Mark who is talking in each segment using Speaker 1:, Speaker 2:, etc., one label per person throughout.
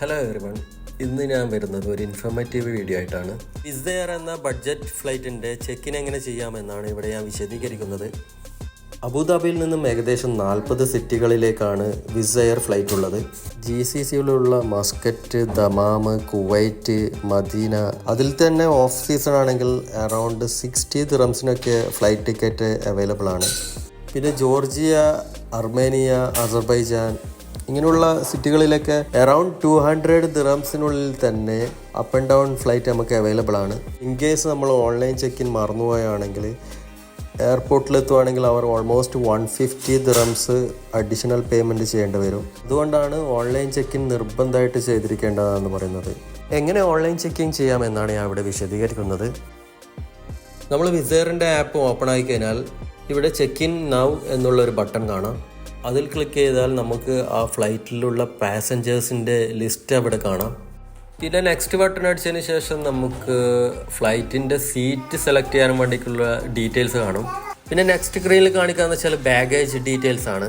Speaker 1: Hello everyone ഇന്ന് ഞാൻ വരുന്നത് ഒരു ഇൻഫോർമേറ്റീവ് വീഡിയോ ആയിട്ടാണ്. വിസ്ഡെയർ എന്ന ബഡ്ജറ്റ് ഫ്ലൈറ്റിന്റെ ചെക്കിൻ എങ്ങനെ ചെയ്യാമെന്നാണ് ഇവിടെ ഞാൻ വിശദീകരിക്കുന്നത്. അബുദാബിയിൽ നിന്നും ഏകദേശം നാൽപ്പത് സിറ്റികളിലേക്കാണ് വിസയർ ഫ്ലൈറ്റ് ഉള്ളത്. ജി സി സിയിലുള്ള മസ്കറ്റ് ദമാമ് കുവൈറ്റ് മദീന അതിൽ തന്നെ ഓഫ് സീസൺ ആണെങ്കിൽ അറൗണ്ട് സിക്സ്റ്റി ദിറംസിനൊക്കെ ഫ്ലൈറ്റ് ടിക്കറ്റ് അവൈലബിൾ ആണ്. പിന്നെ ജോർജിയ അർമേനിയ അസർബൈജാൻ ഇങ്ങനെയുള്ള സിറ്റികളിലൊക്കെ അറൗണ്ട് ടു ഹൺഡ്രഡ് ദിറംസിനുള്ളിൽ തന്നെ അപ്പ് ആൻഡ് ഡൗൺ ഫ്ലൈറ്റ് നമുക്ക് അവൈലബിൾ ആണ്. ഇൻ കേസ് നമ്മൾ ഓൺലൈൻ ചെക്ക് ഇൻ മറന്നുപോയാണെങ്കിൽ എയർപോർട്ടിൽ എത്തുവാണെങ്കിൽ അവർ almost one fifty dirhams additional payment ചെയ്യേണ്ടി വരും. അതുകൊണ്ടാണ് ഓൺലൈൻ ചെക്ക് ഇൻ നിർബന്ധമായിട്ട് ചെയ്തിരിക്കേണ്ടതെന്ന് പറയുന്നത്. എങ്ങനെ ഓൺലൈൻ ചെക്കിങ് ചെയ്യാമെന്നാണ് ഞാൻ ഇവിടെ വിശദീകരിക്കുന്നത്. നമ്മൾ വിസേറിന്റെ ആപ്പ് ഓപ്പൺ ആയി കഴിഞ്ഞാൽ ഇവിടെ ചെക്ക് ഇൻ നൗ എന്നുള്ളൊരു ബട്ടൺ കാണാം. അതിൽ ക്ലിക്ക് ചെയ്താൽ നമുക്ക് ആ ഫ്ലൈറ്റിലുള്ള പാസഞ്ചേഴ്സിന്റെ ലിസ്റ്റ് അവിടെ കാണാം. പിന്നെ നെക്സ്റ്റ് ബട്ടൺ അടിച്ചതിന് ശേഷം നമുക്ക് ഫ്ലൈറ്റിന്റെ സീറ്റ് സെലക്ട് ചെയ്യാൻ വേണ്ടിയിട്ടുള്ള ഡീറ്റെയിൽസ് കാണും. പിന്നെ നെക്സ്റ്റ് സ്ക്രീനിൽ കാണിക്കാന്ന് വെച്ചാൽ ബാഗേജ് ഡീറ്റെയിൽസ് ആണ്.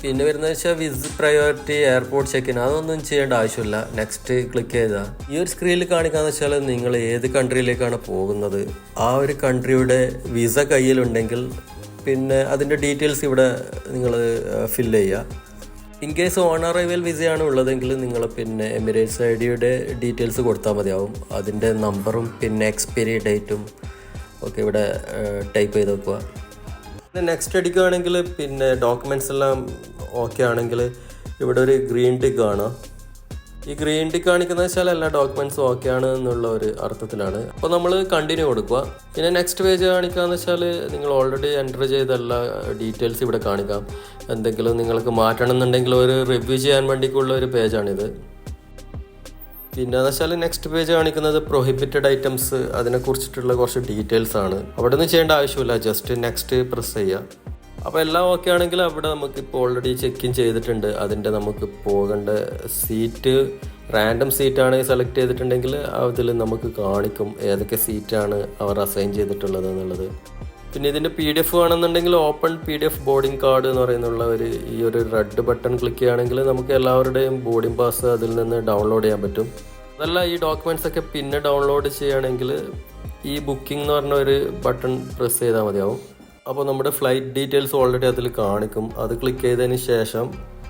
Speaker 1: പിന്നെ വരുന്നത് വെച്ചാൽ with priority airport check in അതൊന്നും ചെയ്യേണ്ട ആവശ്യമില്ല. നെക്സ്റ്റ് ക്ലിക്ക് ചെയ്താൽ ഈ ഒരു സ്ക്രീനിൽ കാണിക്കാന്ന് വെച്ചാൽ നിങ്ങൾ ഏത് കൺട്രിയിലേക്കാണ് പോകുന്നത്? ആ ഒരു കൺട്രിയുടെ വിസ കയ്യിലുണ്ടെങ്കിൽ പിന്നെ അതിന്റെ ഡീറ്റെയിൽസ് ഇവിടെ നിങ്ങൾ ഫില്ല് ചെയ്യുക. ഇൻ കേസ് ഓൺ അറൈവൽ വിസയാണ് ഉള്ളതെങ്കിൽ നിങ്ങൾ പിന്നെ എമിറേറ്റ്സ് ഐ ഡിയുടെ ഡീറ്റെയിൽസ് കൊടുത്താൽ മതിയാവും. അതിന്റെ നമ്പറും പിന്നെ എക്സ്പയറി ഡേറ്റും ഒക്കെ ഇവിടെ ടൈപ്പ് ചെയ്ത് വെക്കുക. പിന്നെ നെക്സ്റ്റ് അടിക്കുകയാണെങ്കിൽ പിന്നെ ഡോക്യുമെന്റ്സ് എല്ലാം ഓക്കെ ആണെങ്കിൽ ഇവിടെ ഒരു ഗ്രീൻ ടിക്ക് കാണാം ഈ ഗ്രീൻ ടി കാണിക്കുന്ന വെച്ചാൽ എല്ലാ ഡോക്യുമെന്റ്സും ഓക്കെ ആണ് എന്നുള്ള ഒരു അർത്ഥത്തിലാണ്. അപ്പോൾ നമ്മൾ കണ്ടിന്യൂ കൊടുക്കുക. പിന്നെ നെക്സ്റ്റ് പേജ് കാണിക്കാന്ന് വെച്ചാൽ നിങ്ങൾ ഓൾറെഡി എന്റർ ചെയ്ത എല്ലാ ഡീറ്റെയിൽസ് ഇവിടെ കാണിക്കാം. എന്തെങ്കിലും നിങ്ങൾക്ക് മാറ്റണം എന്നുണ്ടെങ്കിൽ ഒരു റിവ്യൂ ചെയ്യാൻ വേണ്ടിക്കുള്ള ഒരു പേജാണിത് പിന്നെ എന്ന് വെച്ചാൽ നെക്സ്റ്റ് പേജ് കാണിക്കുന്നത് പ്രൊഹിബിറ്റഡ് ഐറ്റംസ് അതിനെക്കുറിച്ചിട്ടുള്ള കുറച്ച് ഡീറ്റെയിൽസ് ആണ്. അവിടെ നിന്ന് ചെയ്യേണ്ട ആവശ്യമില്ല. ജസ്റ്റ് നെക്സ്റ്റ് പ്രസ് ചെയ്യുക. അപ്പോൾ എല്ലാം ഓക്കെ ആണെങ്കിൽ അവിടെ നമുക്ക് ഇപ്പോൾ ഓൾറെഡി ചെക്ക് ഇൻ ചെയ്തിട്ടുണ്ട്. അതിന്റെ നമുക്ക് പോകേണ്ട സീറ്റ് റാൻഡം സീറ്റാണ് സെലക്ട് ചെയ്തിട്ടുണ്ടെങ്കിൽ അതിൽ നമുക്ക് കാണിക്കും ഏതൊക്കെ സീറ്റാണ് അവർ അസൈൻ ചെയ്തിട്ടുള്ളത് എന്നുള്ളത്. പിന്നെ ഇതിന്റെ പി ഡി എഫ് വേണമെന്നുണ്ടെങ്കിൽ open P D F boarding card എന്ന് പറയുന്നുള്ള ഒരു ഈ ഒരു റെഡ് ബട്ടൺ ക്ലിക്ക് ചെയ്യുകയാണെങ്കിൽ നമുക്ക് എല്ലാവരുടെയും ബോർഡിംഗ് പാസ് അതിൽ നിന്ന് ഡൗൺലോഡ് ചെയ്യാൻ പറ്റും. അതല്ല ഈ ഡോക്യുമെന്റ്സ് ഒക്കെ പിന്നെ ഡൗൺലോഡ് ചെയ്യുകയാണെങ്കിൽ ഈ ബുക്കിംഗ് എന്ന് പറഞ്ഞ ഒരു ബട്ടൺ പ്രസ് ചെയ്താൽ മതിയാവും. അപ്പോൾ നമ്മുടെ ഫ്ലൈറ്റ് ഡീറ്റെയിൽസ് ഓൾറെഡി അതിൽ കാണിക്കും. അത് ക്ലിക്ക് ചെയ്തതിന് ശേഷം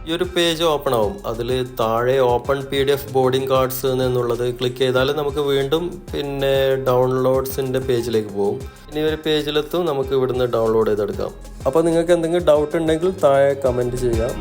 Speaker 1: ഈ ഒരു പേജ് ഓപ്പൺ ആവും. അതിൽ താഴെ open P D F boarding cards എന്നുള്ളത് ക്ലിക്ക് ചെയ്താൽ നമുക്ക് വീണ്ടും പിന്നെ ഡൗൺലോഡ്സിന്റെ പേജിലേക്ക് പോകും. ഇനി ഒരു പേജിലെത്തും നമുക്ക് ഇവിടുന്ന് ഡൗൺലോഡ് ചെയ്തെടുക്കാം. അപ്പോൾ നിങ്ങൾക്ക് എന്തെങ്കിലും ഡൗട്ട് ഉണ്ടെങ്കിൽ താഴെ കമന്റ് ചെയ്യാം